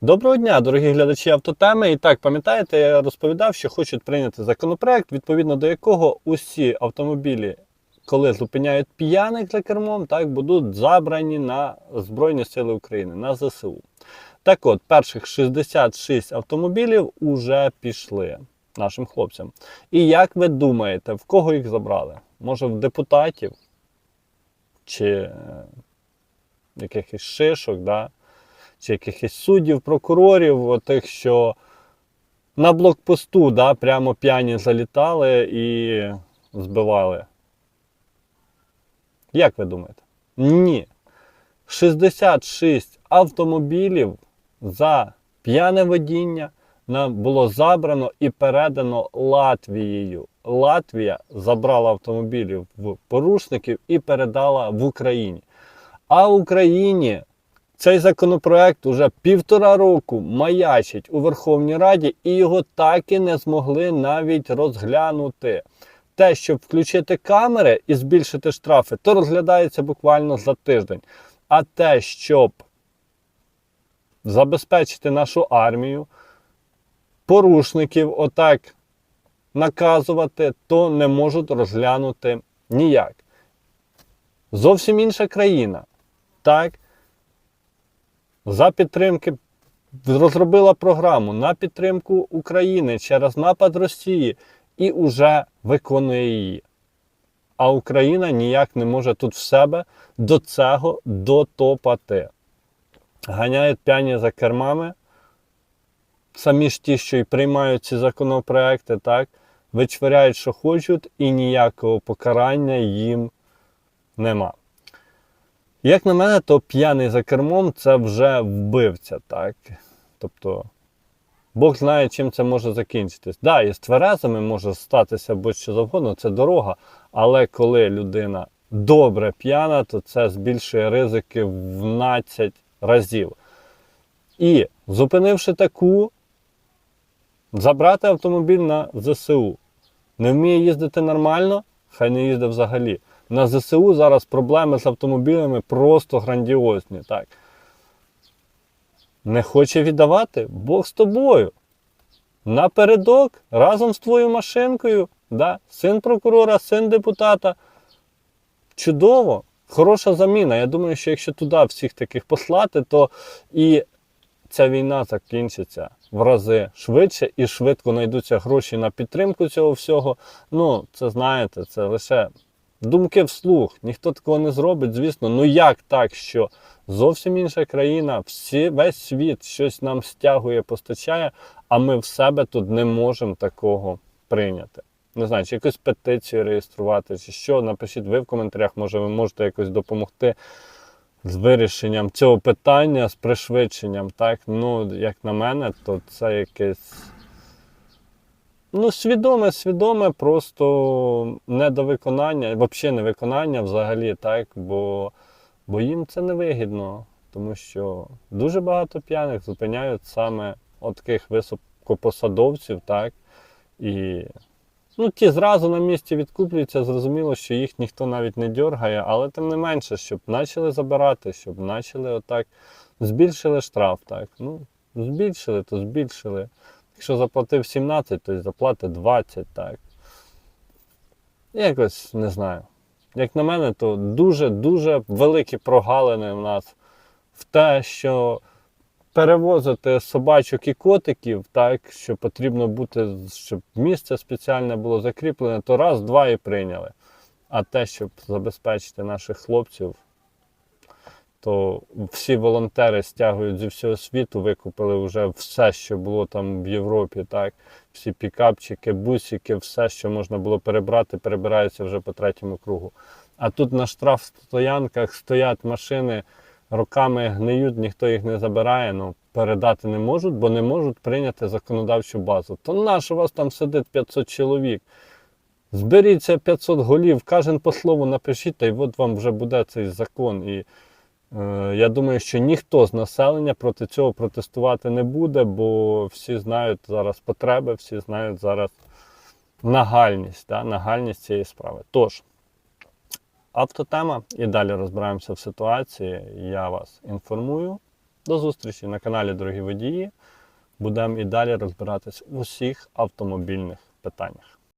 Доброго дня, дорогі глядачі автотеми. І так, пам'ятаєте, я розповідав, що хочуть прийняти законопроект, відповідно до якого усі автомобілі, коли зупиняють п'яних за кермом, так будуть забрані на Збройні Сили України, на ЗСУ. Так от, перших 66 автомобілів уже пішли нашим хлопцям. І як ви думаєте, в кого їх забрали? Може, в депутатів чи е, якихось шишок, да? Чи якихось суддів, прокурорів, тих, що на блокпосту да, прямо п'яні залітали і збивали. Як ви думаєте? Ні. 66 автомобілів за п'яне водіння нам було забрано і передано Латвією. Латвія забрала автомобілів в порушників і передала в Україні. А Україні цей законопроект уже півтора року маячить у Верховній Раді, і його так і не змогли навіть розглянути. Те, щоб включити камери і збільшити штрафи, то розглядається буквально за тиждень. А те, щоб забезпечити нашу армію, порушників отак наказувати, то не можуть розглянути ніяк. Зовсім інша країна. Так, за підтримки розробила програму на підтримку України через напад Росії і вже виконує її. А Україна ніяк не може тут в себе до цього дотопати. Ганяють п'яні за кермами. Самі ж ті, що й приймають ці законопроекти, так, вичворяють, що хочуть, і ніякого покарання їм нема. Як на мене, то п'яний за кермом це вже вбивця, так? Тобто, Бог знає, чим це може закінчитись. Да, і з тверезами може статися будь-що завгодно, це дорога. Але коли людина добре п'яна, то це збільшує ризики в 12 разів. І зупинивши таку, забрати автомобіль на ЗСУ. Не вміє їздити нормально, хай не їздить взагалі. На ЗСУ зараз проблеми з автомобілями просто грандіозні. Так. Не хоче віддавати? Бог з тобою. Напередок, разом з твоєю машинкою, да? син прокурора, син депутата. Чудово, хороша заміна. Я думаю, що якщо туди всіх таких послати, то і ця війна закінчиться в рази швидше і швидко знайдуться гроші на підтримку цього всього. Ну, це знаєте, це лише думки вслух. Ніхто такого не зробить, звісно. Ну як так, що зовсім інша країна, всі, весь світ щось нам стягує, постачає, а ми в себе тут не можемо такого прийняти. Не знаю, чи якусь петицію реєструвати, чи що. Напишіть ви в коментарях, може ви можете якось допомогти з вирішенням цього питання, з пришвидшенням. Так, ну, як на мене, то це якесь. Ну, свідоме, свідоме, просто недовиконання, взагалі не виконання взагалі, так, бо, бо їм це не вигідно, тому що дуже багато п'яних зупиняють саме от таких високопосадовців, так, і ну, ті зразу на місці відкуплюються, зрозуміло, що їх ніхто навіть не дергає, але тим не менше, щоб почали забирати, щоб почали отак, збільшили штраф, так, ну, збільшили, то збільшили. Якщо заплатив 17, то й заплати 20, так. Якось не знаю. Як на мене, то дуже-дуже великі прогалини в нас в те, що перевозити собачок і котиків, так, що потрібно бути, щоб місце спеціальне було закріплене, то раз, два і прийняли. А те, щоб забезпечити наших хлопців, то всі волонтери стягують зі всього світу, викупили вже все, що було там в Європі. так, Всі пікапчики, бусики, все, що можна було перебрати, перебирається вже по третьому кругу. А тут на штрафстоянках стоять машини, роками гниють, ніхто їх не забирає, ну передати не можуть, бо не можуть прийняти законодавчу базу. То наш у вас там сидить 500 чоловік. Зберіться 500 голів, кожен по слову напишіть, та й от вам вже буде цей закон. І Е, Я думаю, що ніхто з населення проти цього протестувати не буде, бо всі знають зараз потреби, всі знають зараз нагальність, да, нагальність цієї справи. Тож, автотема і далі розбираємося в ситуації. Я вас інформую До зустрічі на каналі Дорогі Водії. Будемо і далі розбиратись у всіх автомобільних питаннях.